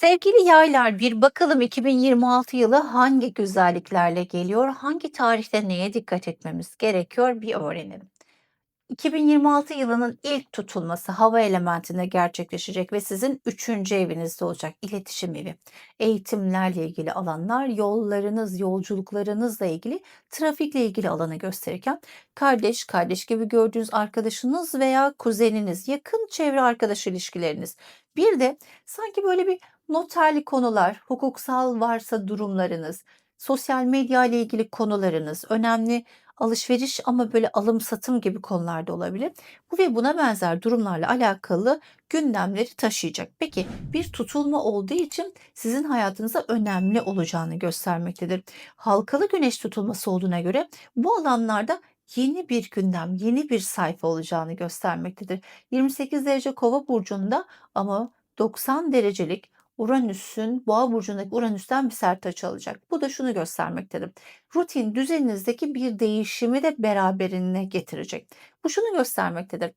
Sevgili yaylar, bir bakalım 2026 yılı hangi güzelliklerle geliyor? Hangi tarihte neye dikkat etmemiz gerekiyor? Bir öğrenelim. 2026 yılının ilk tutulması hava elementinde gerçekleşecek ve sizin üçüncü evinizde olacak. İletişim evi, eğitimlerle ilgili alanlar, yollarınız, yolculuklarınızla ilgili, trafikle ilgili alanı gösterirken kardeş, kardeş gibi gördüğünüz arkadaşınız veya kuzeniniz, yakın çevre arkadaş ilişkileriniz. Bir de sanki böyle bir noterli konular, hukuksal varsa durumlarınız, sosyal medya ile ilgili konularınız, önemli alışveriş ama böyle alım satım gibi konularda olabilir. Bu ve buna benzer durumlarla alakalı gündemleri taşıyacak. Peki bir tutulma olduğu için sizin hayatınıza önemli olacağını göstermektedir. Halkalı güneş tutulması olduğuna göre bu alanlarda yeni bir gündem, yeni bir sayfa olacağını göstermektedir. 28 derece Kova burcunda ama 90 derecelik Uranüs'ün Boğa burcundaki Uranüs'ten bir sert açı alacak. Bu da şunu göstermektedir. Rutin düzeninizdeki bir değişimi de beraberinde getirecek. Bu şunu göstermektedir.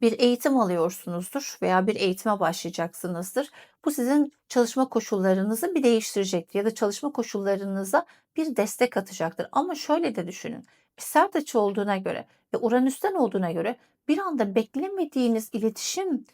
Bir eğitim alıyorsunuzdur veya bir eğitime başlayacaksınızdır. Bu sizin çalışma koşullarınızı bir değiştirecektir ya da çalışma koşullarınıza bir destek atacaktır. Ama şöyle de düşünün. Bir sert açı olduğuna göre ve Uranüs'ten olduğuna göre bir anda beklemediğiniz iletişim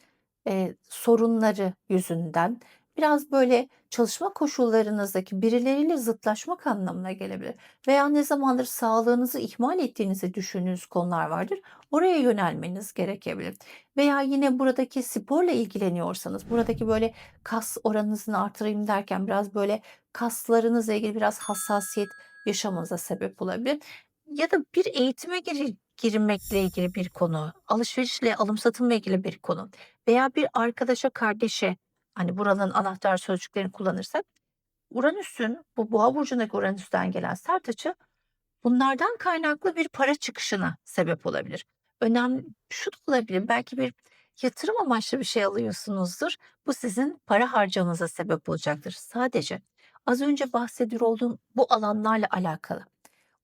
Eee, sorunları yüzünden biraz böyle çalışma koşullarınızdaki birileriyle zıtlaşmak anlamına gelebilir veya ne zamandır sağlığınızı ihmal ettiğinizi düşündüğünüz konular vardır. Oraya yönelmeniz gerekebilir veya yine buradaki sporla ilgileniyorsanız, buradaki böyle kas oranınızı artırayım derken biraz böyle kaslarınızla ilgili biraz hassasiyet yaşamanıza sebep olabilir. Ya da bir eğitime giri girmekle ilgili bir konu, alışverişle, alım satımla ilgili bir konu veya bir arkadaşa, kardeşe, hani, buranın anahtar sözcüklerini kullanırsak, Uranüs'ün, bu Boğa burcundaki Uranüs'ten gelen sert açı, bunlardan kaynaklı bir para çıkışına sebep olabilir. Önemli şu da olabilir, belki bir yatırım amaçlı bir şey alıyorsunuzdur. Bu sizin para harcamanıza sebep olacaktır. Sadece az önce bahsediyor olduğum bu alanlarla alakalı.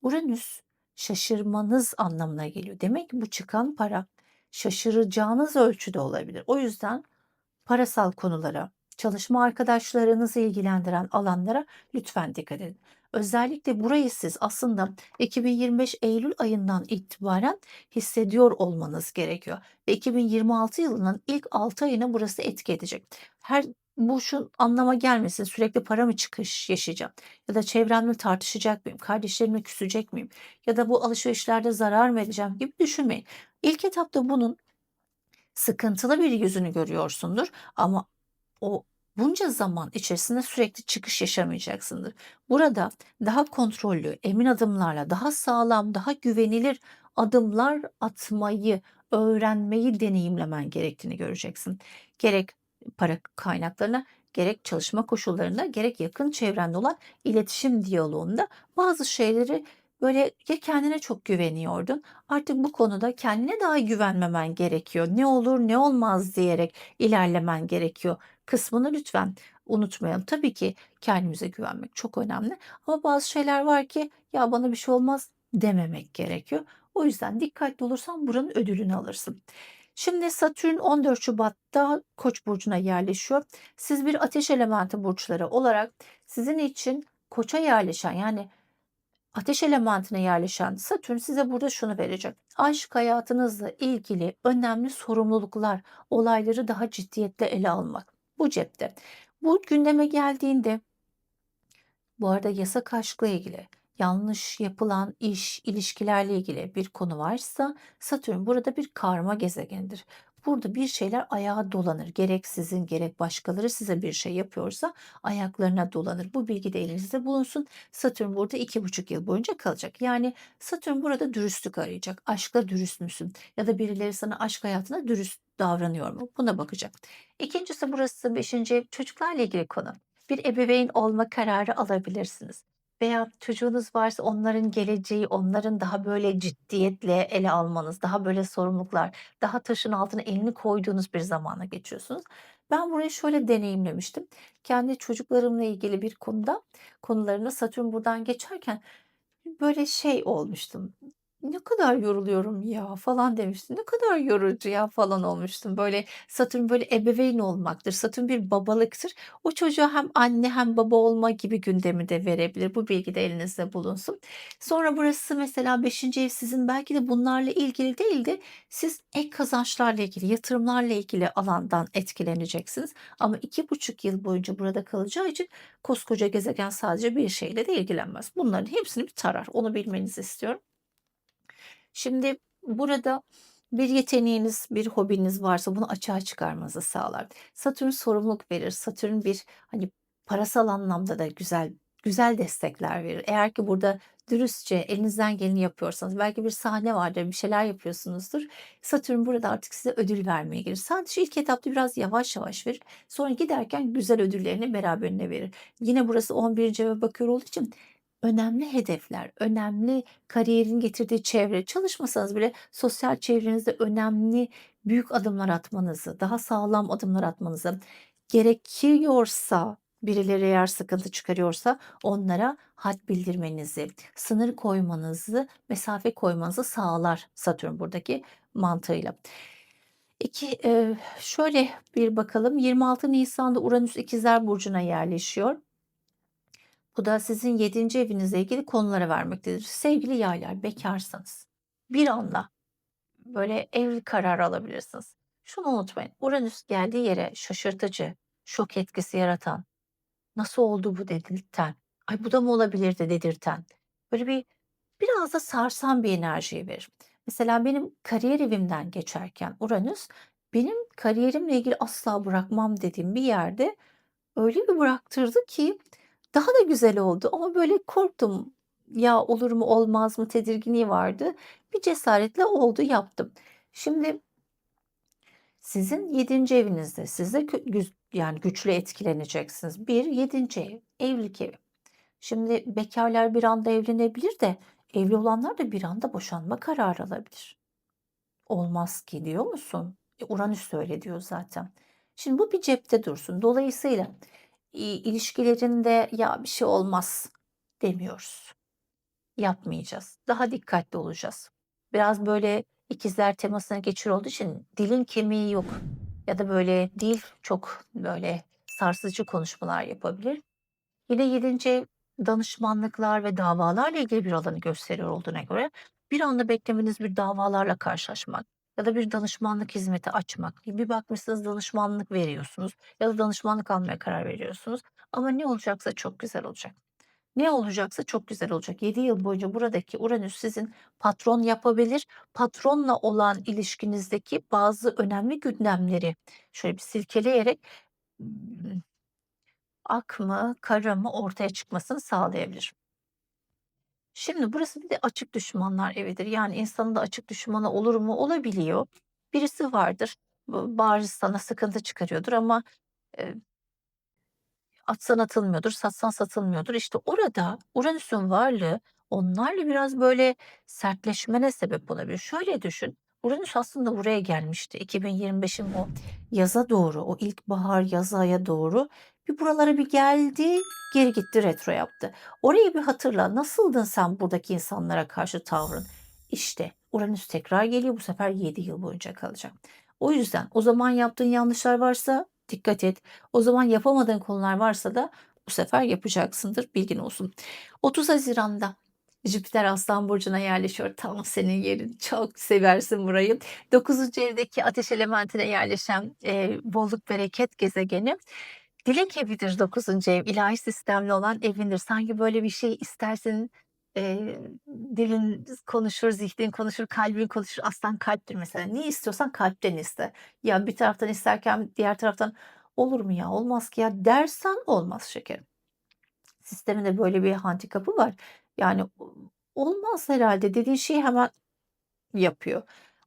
Uranüs şaşırmanız anlamına geliyor. Demek ki bu çıkan para şaşıracağınız ölçüde olabilir. O yüzden parasal konulara, çalışma arkadaşlarınızı ilgilendiren alanlara lütfen dikkat edin. Özellikle burayı siz aslında 2025 Eylül ayından itibaren hissediyor olmanız gerekiyor. Ve 2026 yılının ilk 6 ayına burası etki edecek. Her bu şu anlama gelmesin sürekli para mı çıkış yaşayacağım ya da çevremle tartışacak mıyım, kardeşlerimle küsecek miyim ya da bu alışverişlerde zarar mı edeceğim gibi düşünmeyin. İlk etapta bunun sıkıntılı bir yüzünü görüyorsundur ama o bunca zaman içerisinde sürekli çıkış yaşamayacaksındır. Burada daha kontrollü, emin adımlarla, daha sağlam, daha güvenilir adımlar atmayı, öğrenmeyi deneyimlemen gerektiğini göreceksin. Gerek para kaynaklarına, gerek çalışma koşullarında, gerek yakın çevrende olan iletişim diyaloğunda bazı şeyleri böyle ya kendine çok güveniyordun, artık bu konuda kendine daha güvenmemen gerekiyor. Ne olur ne olmaz diyerek ilerlemen gerekiyor kısmını lütfen unutmayalım. Tabii ki kendimize güvenmek çok önemli ama bazı şeyler var ki ya bana bir şey olmaz dememek gerekiyor. O yüzden dikkatli olursan buranın ödülünü alırsın. Şimdi Satürn 14 Şubat'ta Koç burcuna yerleşiyor. Siz bir ateş elementi burçları olarak sizin için Koça yerleşen yani ateş elementine yerleşen Satürn size burada şunu verecek. Aşk hayatınızla ilgili önemli sorumluluklar, olayları daha ciddiyetle ele almak. Bu cepte. Bu gündeme geldiğinde bu arada yasak aşkla ilgili, yanlış yapılan iş, ilişkilerle ilgili bir konu varsa Satürn burada bir karma gezegenidir. Burada bir şeyler ayağa dolanır. Gerek sizin gerek başkaları size bir şey yapıyorsa ayaklarına dolanır. Bu bilgi de elinizde bulunsun. Satürn burada iki buçuk yıl boyunca kalacak. Yani Satürn burada dürüstlük arayacak. Aşkla dürüst müsün? Ya da birileri sana aşk hayatında dürüst davranıyor mu? Buna bakacak. İkincisi burası beşinci çocuklarla ilgili konu. Bir ebeveyn olma kararı alabilirsiniz. Veya çocuğunuz varsa onların geleceği, onların daha böyle ciddiyetle ele almanız, daha böyle sorumluluklar, daha taşın altına elini koyduğunuz bir zamana geçiyorsunuz. Ben burayı şöyle deneyimlemiştim. Kendi çocuklarımla ilgili bir konuda konularında Satürn buradan geçerken böyle şey olmuştum. "Ne kadar yoruluyorum ya." falan demiştin. "Ne kadar yorucu ya." falan olmuştun. Böyle Satürn böyle ebeveyn olmaktır. Satürn bir babalıktır. O çocuğa hem anne hem baba olma gibi gündemi de verebilir. Bu bilgi de elinizde bulunsun. Sonra burası mesela 5'inci ev sizin belki de bunlarla ilgili değil de siz ek kazançlarla ilgili, yatırımlarla ilgili alandan etkileneceksiniz. Ama iki buçuk yıl boyunca burada kalacağı için koskoca gezegen sadece bir şeyle de ilgilenmez. Bunların hepsini bir tarar. Onu bilmenizi istiyorum. Şimdi burada bir yeteneğiniz, bir hobiniz varsa bunu açığa çıkarmanızı sağlar. Satürn sorumluluk verir. Satürn bir hani parasal anlamda da güzel güzel destekler verir. Eğer ki burada dürüstçe elinizden geleni yapıyorsanız belki bir sahne vardır, bir şeyler yapıyorsunuzdur. Satürn burada artık size ödül vermeye gelir. Sadece ilk etapta biraz yavaş yavaş verir. Sonra giderken güzel ödüllerini beraberine verir. Yine burası 11. eve bakıyor olduğu için önemli hedefler, önemli kariyerin getirdiği çevre, çalışmasanız bile sosyal çevrenizde önemli büyük adımlar atmanızı, daha sağlam adımlar atmanızı, gerekiyorsa birileri eğer sıkıntı çıkarıyorsa onlara had bildirmenizi, sınır koymanızı, mesafe koymanızı sağlar Satürn buradaki mantığıyla. İki, şöyle bir bakalım 26 Nisan'da Uranüs İkizler Burcu'na yerleşiyor. Bu da sizin 7. evinizle ilgili konulara vermektedir. Sevgili yaylar, bekarsanız bir anda böyle evlilik kararı alabilirsiniz. Şunu unutmayın. Uranüs geldiği yere şaşırtıcı, şok etkisi yaratan, nasıl oldu bu dedirten, ay bu da mı olabilirdi dedirten, böyle bir biraz da sarsan bir enerjiyi verir. Mesela benim kariyer evimden geçerken Uranüs benim kariyerimle ilgili asla bırakmam dediğim bir yerde öyle bir bıraktırdı ki daha da güzel oldu ama böyle korktum. Ya olur mu olmaz mı tedirginliği vardı. Bir cesaretle oldu yaptım. Şimdi sizin 7. evinizde siz de yani güçlü etkileneceksiniz. Bir 7. ev, evlilik evi. Şimdi bekarlar bir anda evlenebilir de evli olanlar da bir anda boşanma kararı alabilir. Olmaz ki diyor musun? E, Uranüs öyle diyor zaten. Şimdi bu bir cepte dursun. Dolayısıyla ilişkilerinde ya bir şey olmaz demiyoruz. Yapmayacağız. Daha dikkatli olacağız. Biraz böyle ikizler temasına geçiyor olduğu için dilin kemiği yok. Ya da böyle dil çok böyle sarsıcı konuşmalar yapabilir. Yine 7. ev danışmanlıklar ve davalarla ilgili bir alanı gösteriyor olduğuna göre bir anda beklemediğiniz bir davalarla karşılaşmak ya da bir danışmanlık hizmeti açmak. Bir bakmışsınız danışmanlık veriyorsunuz ya da danışmanlık almaya karar veriyorsunuz. Ama ne olacaksa çok güzel olacak. Ne olacaksa çok güzel olacak. 7 yıl boyunca buradaki Uranüs sizin patron yapabilir. Patronla olan ilişkinizdeki bazı önemli gündemleri şöyle bir silkeleyerek ak mı, kara mı ortaya çıkmasını sağlayabilir. Şimdi burası bir de açık düşmanlar evidir. Yani insanın da açık düşmanı olur mu? Olabiliyor. Birisi vardır. Bariz sana sıkıntı çıkarıyordur ama e, atsan atılmıyordur, satsan satılmıyordur. İşte orada Uranüs'ün varlığı onlarla biraz böyle sertleşmene sebep olabilir. Şöyle düşün. Uranüs aslında buraya gelmişti. 2025'in o yaza doğru, o ilkbahar yaz aya doğru bir buralara bir geldi, geri gitti, retro yaptı. Orayı bir hatırla. Nasıldın sen buradaki insanlara karşı tavrın? İşte Uranüs tekrar geliyor. Bu sefer 7 yıl boyunca kalacak. O yüzden o zaman yaptığın yanlışlar varsa dikkat et. O zaman yapamadığın konular varsa da bu sefer yapacaksındır. Bilgin olsun. 30 Haziran'da Jüpiter Aslan Burcu'na yerleşiyor. Tam senin yerin. Çok seversin burayı. 9. evdeki ateş elementine yerleşen e, bolluk bereket gezegeni. Dilek evidir 9. ev. ilahi sistemli olan evindir. Sanki böyle bir şey istersin e, dilin konuşur, zihnin konuşur, kalbin konuşur. Aslan kalptir mesela. Ne istiyorsan kalpten iste. Ya bir taraftan isterken diğer taraftan olur mu ya olmaz ki ya dersen olmaz şekerim. Sisteminde böyle bir handikapı var. Yani olmaz herhalde dediğin şeyi hemen yapıyor.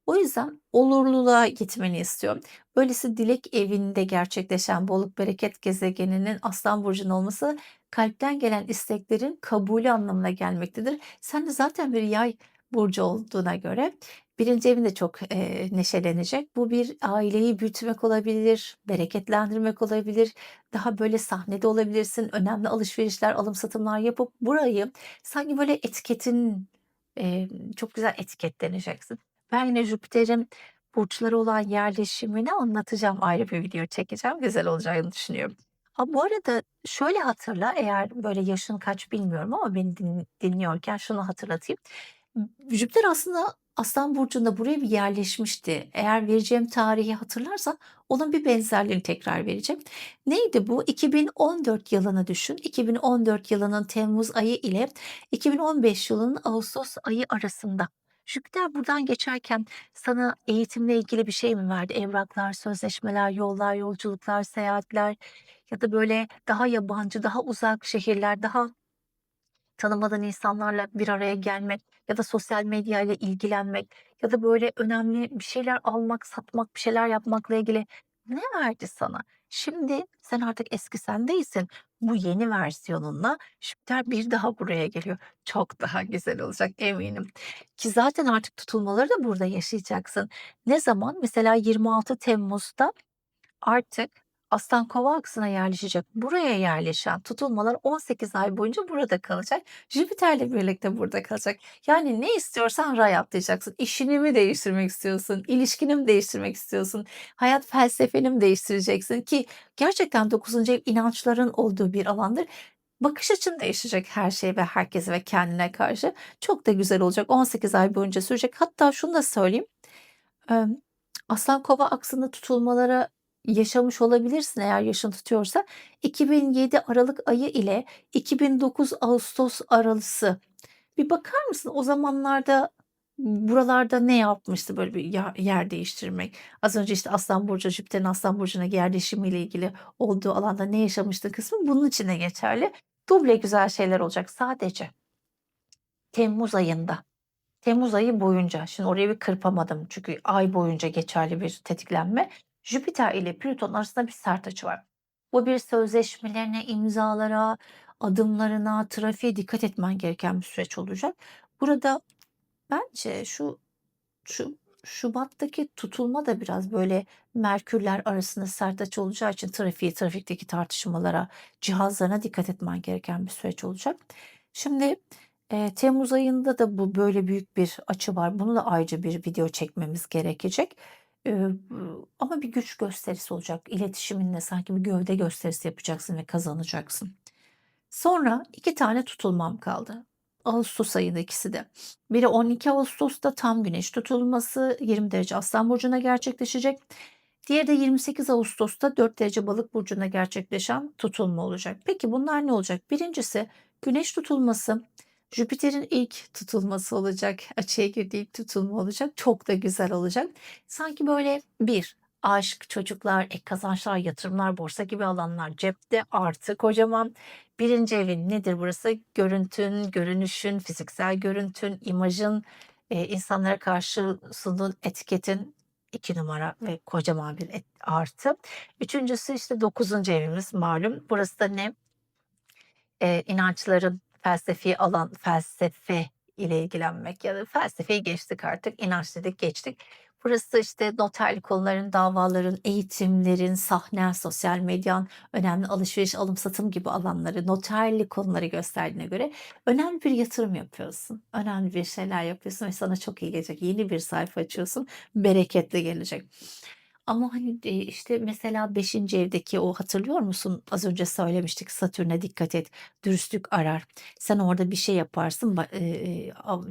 O yüzden olurluluğa gitmeni istiyorum. Böylesi dilek evinde gerçekleşen bolluk bereket gezegeninin Aslan burcunun olması kalpten gelen isteklerin kabulü anlamına gelmektedir. Sen de zaten bir yay burcu olduğuna göre birinci evin de çok eee, neşelenecek. Bu bir aileyi büyütmek olabilir, bereketlendirmek olabilir. Daha böyle sahnede olabilirsin. Önemli alışverişler, alım satımlar yapıp burayı sanki böyle etiketin Emm, çok güzel etiketleneceksin. Ben yine Jüpiter'in burçlara olan yerleşimini anlatacağım, ayrı bir video çekeceğim. Güzel olacağını düşünüyorum. Ha, bu arada şöyle hatırla, eğer böyle yaşın kaç bilmiyorum ama beni din dinliyorken şunu hatırlatayım. Jüpiter aslında Aslan burcunda buraya bir yerleşmişti. Eğer vereceğim tarihi hatırlarsan onun bir benzerliğini tekrar vereceğim. Neydi bu? 2014 yılını düşün. 2014 yılının temmuz ayı ile 2015 yılının ağustos ayı arasında. Jüpiter buradan geçerken sana eğitimle ilgili bir şey mi verdi? Evraklar, sözleşmeler, yollar, yolculuklar, seyahatler ya da böyle daha yabancı, daha uzak şehirler, daha tanımadığın insanlarla bir araya gelmek ya da sosyal medya ile ilgilenmek ya da böyle önemli bir şeyler almak, satmak, bir şeyler yapmakla ilgili ne verdi sana? Şimdi sen artık eski sen değilsin. Bu yeni versiyonunla Jüpiter bir daha buraya geliyor. Çok daha güzel olacak eminim. Ki zaten artık tutulmaları da burada yaşayacaksın. Ne zaman? Mesela 26 Temmuz'da Artık Aslan Kova aksına yerleşecek. Buraya yerleşen tutulmalar 18 ay boyunca burada kalacak. Jüpiter'le birlikte burada kalacak. Yani ne istiyorsan raya atlayacaksın. İşini mi değiştirmek istiyorsun? İlişkini mi değiştirmek istiyorsun? Hayat felsefeni mi değiştireceksin? Ki gerçekten 9. ev inançların olduğu bir alandır. Bakış açın değişecek her şeye ve herkese ve kendine karşı. Çok da güzel olacak. 18 ay boyunca sürecek. Hatta şunu da söyleyeyim. Aslan Kova aksında tutulmalara yaşamış olabilirsin eğer yaşın tutuyorsa. 2007 aralık ayı ile 2009 ağustos arası bir bakar mısın? O zamanlarda buralarda ne yapmıştı böyle bir yer değiştirmek? Az önce, işte, Aslan burcu, Jüpiter'in Aslan burcuna yerleşimiyle ilgili olduğu alanda ne yaşamıştın kısmı bunun için de geçerli. Duble güzel şeyler olacak sadece. Temmuz ayında. Temmuz ayı boyunca, şimdi orayı bir kırpamadım çünkü ay boyunca geçerli bir tetiklenme. Jüpiter ile Plüton arasında bir sert açı var. Bu bir sözleşmelerine, imzalara, adımlarına, trafiğe dikkat etmen gereken bir süreç olacak. Burada bence şu şu şubattaki tutulma da biraz böyle Merkürler arasında sert açı olacağı için trafiğe, trafikteki tartışmalara, cihazlarına dikkat etmen gereken bir süreç olacak. Şimdi Eee, temmuz ayında da bu böyle büyük bir açı var. Bunu da ayrıca bir video çekmemiz gerekecek. Ama bir güç gösterisi olacak. İletişiminle sanki bir gövde gösterisi yapacaksın ve kazanacaksın. Sonra 2 tane tutulmam kaldı. Ağustos ayında ikisi de. Biri 12 Ağustos'ta tam güneş tutulması 20 derece Aslan burcuna gerçekleşecek. Diğeri de 28 Ağustos'ta 4 derece Balık burcuna gerçekleşen tutulma olacak. Peki bunlar ne olacak? Birincisi güneş tutulması Jüpiter'in ilk tutulması olacak. Açıya girdiği ilk tutulma olacak. Çok da güzel olacak. Sanki böyle bir aşk, çocuklar, ek kazançlar, yatırımlar, borsa gibi alanlar cepte artı kocaman. Birinci evin nedir burası? Görüntün, görünüşün, fiziksel görüntün, imajın, eee, insanlara karşı sunduğun etiketin 2 numara ve kocaman bir artı. Üçüncüsü işte dokuzuncu evimiz malum. Burası da ne? Eee, inançların felsefi alan, felsefe ile ilgilenmek ya da felsefeyi geçtik artık, inanç dedik, geçtik. Burası, işte, noterlik konuların, davaların, eğitimlerin, sahnen, sosyal medyan, önemli alışveriş, alım satım gibi alanları, noterlik konuları gösterdiğine göre önemli bir yatırım yapıyorsun. Önemli bir şeyler yapıyorsun ve sana çok iyi gelecek. Yeni bir sayfa açıyorsun, bereketli gelecek. Ama, hani, işte, mesela beşinci evdeki o hatırlıyor musun? Az önce söylemiştik, Satürn'e dikkat et, dürüstlük arar. Sen orada bir şey yaparsın,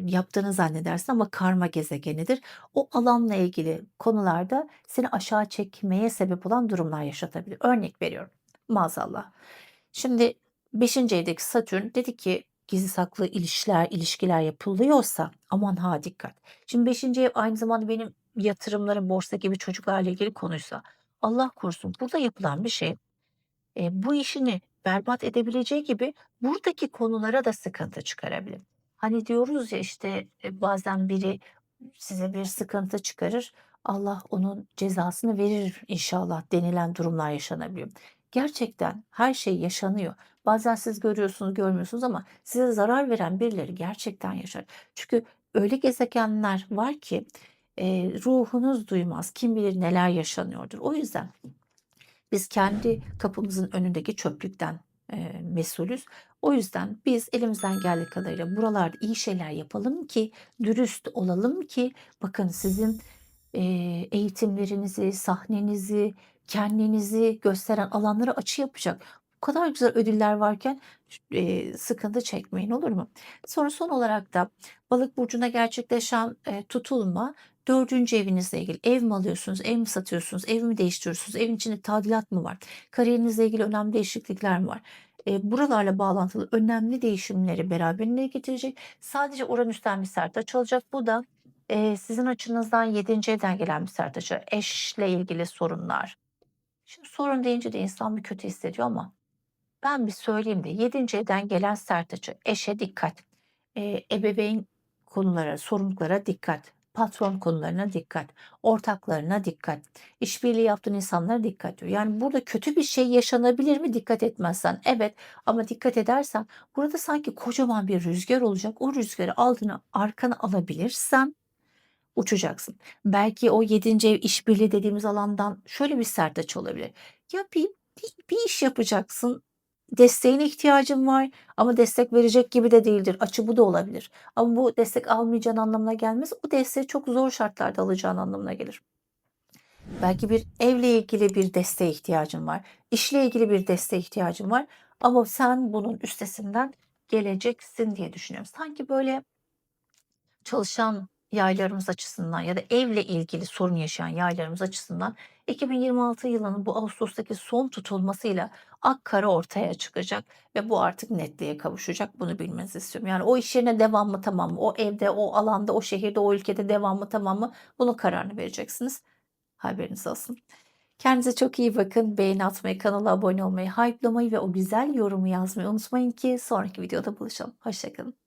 yaptığını zannedersin ama karma gezegenidir. O alanla ilgili konularda seni aşağı çekmeye sebep olan durumlar yaşatabilir. Örnek veriyorum, maazallah. Şimdi beşinci evdeki Satürn dedi ki gizli saklı ilişkiler, ilişkiler yapılıyorsa aman ha dikkat. Şimdi beşinci ev aynı zamanda benim yatırımlarım, borsa gibi çocuklarla ilgili konuysa Allah korusun burada yapılan bir şey, eee, bu işini berbat edebileceği gibi buradaki konulara da sıkıntı çıkarabilir. Hani diyoruz ya, işte, eee, bazen biri size bir sıkıntı çıkarır, Allah onun cezasını verir inşallah denilen durumlar yaşanabiliyor. Gerçekten her şey yaşanıyor. Bazen siz görüyorsunuz, görmüyorsunuz ama size zarar veren birileri gerçekten yaşar. Çünkü öyle gezegenler var ki, eee, ruhunuz duymaz. Kim bilir neler yaşanıyordur. O yüzden biz kendi kapımızın önündeki çöplükten, eee, mesulüz. O yüzden biz elimizden geldiği kadarıyla buralarda iyi şeyler yapalım ki, dürüst olalım ki bakın sizin, eee, eğitimlerinizi, sahnenizi, kendinizi gösteren alanlara açı yapacak kadar güzel ödüller varken eee, sıkıntı çekmeyin, olur mu? Sonra son olarak da Balık burcunda gerçekleşen, eee, tutulma 4. evinizle ilgili. Ev mi alıyorsunuz, ev mi satıyorsunuz, ev mi değiştiriyorsunuz, evin içinde tadilat mı var, kariyerinizle ilgili önemli değişiklikler mi var? Eee, buralarla bağlantılı önemli değişimleri beraberinde getirecek. Sadece Uranüs'ten bir sert açı olacak. Bu da, eee, sizin açınızdan 7. evden gelen bir sert açı. Eşle ilgili sorunlar. Şimdi sorun deyince de insan bir kötü hissediyor ama ben bir söyleyeyim de 7. evden gelen sert açı, eşe dikkat, eee, ebeveyn konulara, sorumluluklara dikkat, patron konularına dikkat, ortaklarına dikkat, işbirliği yaptığın insanlara dikkat diyor. Yani burada kötü bir şey yaşanabilir mi dikkat etmezsen? Evet ama dikkat edersen burada sanki kocaman bir rüzgar olacak. O rüzgarı altına arkana alabilirsen uçacaksın. Belki o 7. ev işbirliği dediğimiz alandan şöyle bir sert açı olabilir. Ya bir bir bir iş yapacaksın, desteğine ihtiyacın var ama destek verecek gibi de değildir. Açı bu da olabilir ama bu destek almayacağın anlamına gelmez. O desteği çok zor şartlarda alacağın anlamına gelir. Belki bir evle ilgili bir desteğe ihtiyacın var, işle ilgili bir desteğe ihtiyacın var ama sen bunun üstesinden geleceksin diye düşünüyorum. Sanki böyle çalışan yaylarımız açısından ya da evle ilgili sorun yaşayan yaylarımız açısından 2026 yılının bu ağustostaki son tutulmasıyla ak kara ortaya çıkacak ve bu artık netliğe kavuşacak. Bunu bilmenizi istiyorum. Yani o iş yerine devam mı tamam mı? O evde, o alanda, o şehirde, o ülkede devam mı tamam mı? Bunun kararını vereceksiniz. Haberiniz olsun. Kendinize çok iyi bakın. Beğeni atmayı, kanala abone olmayı, hype'lamayı ve o güzel yorumu yazmayı unutmayın ki sonraki videoda buluşalım. Hoşça kalın.